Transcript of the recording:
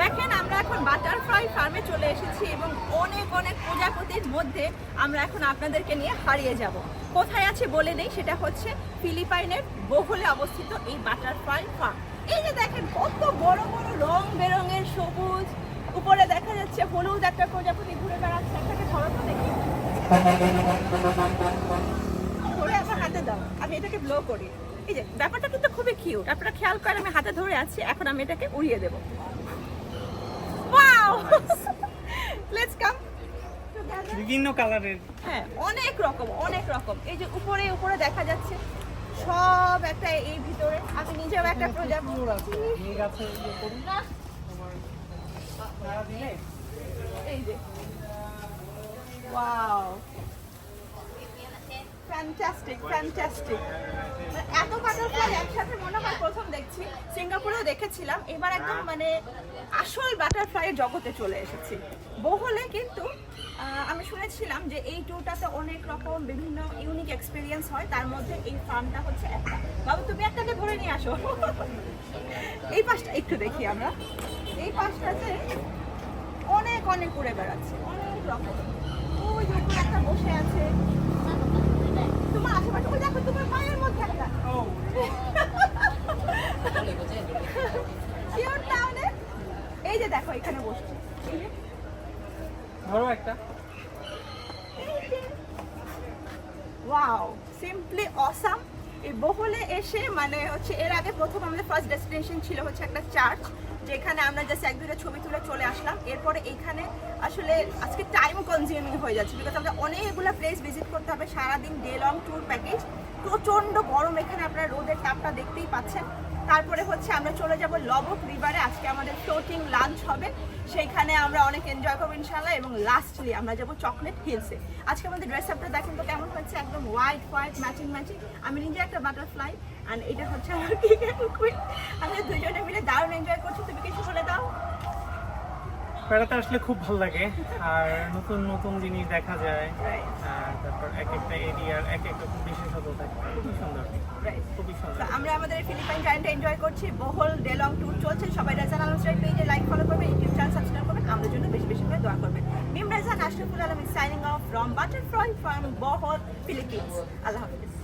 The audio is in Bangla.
দেখেন, আমরা এখন বাটারফ্লাই ফার্মে চলে এসেছি এবং অনেক অনেক প্রজাপতির মধ্যে আমরা এখন আপনাদেরকে নিয়ে হারিয়ে যাব। কোথায় আছে বলে নেই, সেটা হচ্ছে ফিলিপাইনের বহুলে অবস্থিত এই বাটারফ্লাই ফার্ম। এই যে দেখেন, কত বড় বড়, রং বেরঙের সবুজ। উপরে দেখা যাচ্ছে হলুদ একটা প্রজাপতি ঘুরে বেড়াচ্ছে। একটাকে ধরো তো দেখি। ধরে আমার হাতে দাও, আমি এটাকে ব্লো করি। এই যে ব্যাপারটা কিন্তু খুবই কিউট আপনারা খেয়াল করেন আমি হাতে ধরে আছি এখন আমি এটাকে উড়িয়ে দেব। ওয়াও লেটস কাম বিভিন্ন কালারের। হ্যাঁ অনেক রকম অনেক রকম। এই যে উপরে উপরে দেখা যাচ্ছে সব একটা এই ভিতরে। আমি নিজেও একটা প্রজাপতি। এই যে ওয়াও ফ্যান্টাস্টিক ফ্যান্টাস্টিক এত বাটারফ্লাই একসাথে মনে হয় প্রথম দেখছি। সিঙ্গাপুরেও দেখেছিলাম। এবার একদম মানে আসল বাটারফ্লাই জগতে চলে এসেছি। বহুলে কিন্তু আমি শুনেছিলাম যে এই ট্যুরটাতে অনেক রকম বিভিন্ন ইউনিক এক্সপিরিয়েন্স হয়। তার মধ্যে এই ফার্মটা হচ্ছে একটা। বাবু, তুমি একটাকে ধরে নিয়ে আসো। এই পাশটা একটু দেখি আমরা। এই পাশটাতে অনেক অনেক উড়ে বেড়াচ্ছে। অনেক রকম। ওই একটা বসে আছে। এই যে দেখো এখানে বসছে। ধরো একটা। ওয়াও সিম্পলি অসাম এই বহুলে এসে মানে হচ্ছে এর আগে প্রথম আমাদের ফার্স্ট ডেস্টিনেশন ছিল হচ্ছে একটা চার্চ যেখানে আমরা জাস্ট এক দুটো ছবি তুলে চলে আসলাম। এরপরে এইখানে আসলে আজকে টাইম কনজিউমিং হয়ে যাচ্ছে বিকজ আমাদের অনেকগুলো প্লেস ভিজিট করতে হবে, সারাদিন ডে লং ট্যুর প্যাকেজ প্রচণ্ড গরম এখানে আপনারা রোদের তাপটা দেখতেই পাচ্ছেন। তারপরে হচ্ছে আমরা চলে যাব লবক রিভারে আজকে আমাদের ফ্লোটিং লাঞ্চ হবে। সেইখানে আমরা অনেক এনজয় করব ইনশাল্লাহ এবং লাস্টলি আমরা যাব চকলেট হিলসে আজকে আমাদের ড্রেস আপটা দেখেন তো কেমন হচ্ছে একদম হোয়াইট হোয়াইট ম্যাচিং ম্যাচিং আমি নিজে একটা বাটারফ্লাই অ্যান্ড এটা হচ্ছে আমার কুইন আমরা দুজনে মিলে দারুণ এনজয় করছি। তুমি কিছু বলে দাও? বেড়াতে আসলে খুব ভালো লাগে। আর নতুন নতুন জিনিস দেখা যায়. আর তারপর এক একটা এরিয়ার এক একটা খুব বিশেষত থাকে। খুবই সুন্দর। খুবই সুন্দর। আমরা আমাদের ফিলিপাইন জার্নিটা এনজয় করছি। বহুল ডে লং ট্যুর চলছে। সবাই রেজান আলমস্টার পেজে লাইক ফলো করবেন ইউটিউব চ্যানেল সাবস্ক্রাইব করবেন। আমাদের জন্য বেশি বেশি করে দোয়া করবেন। Mim Rezan Ashraful Alam signing off from butterfly farm Bohol Philippines Allah Hafiz.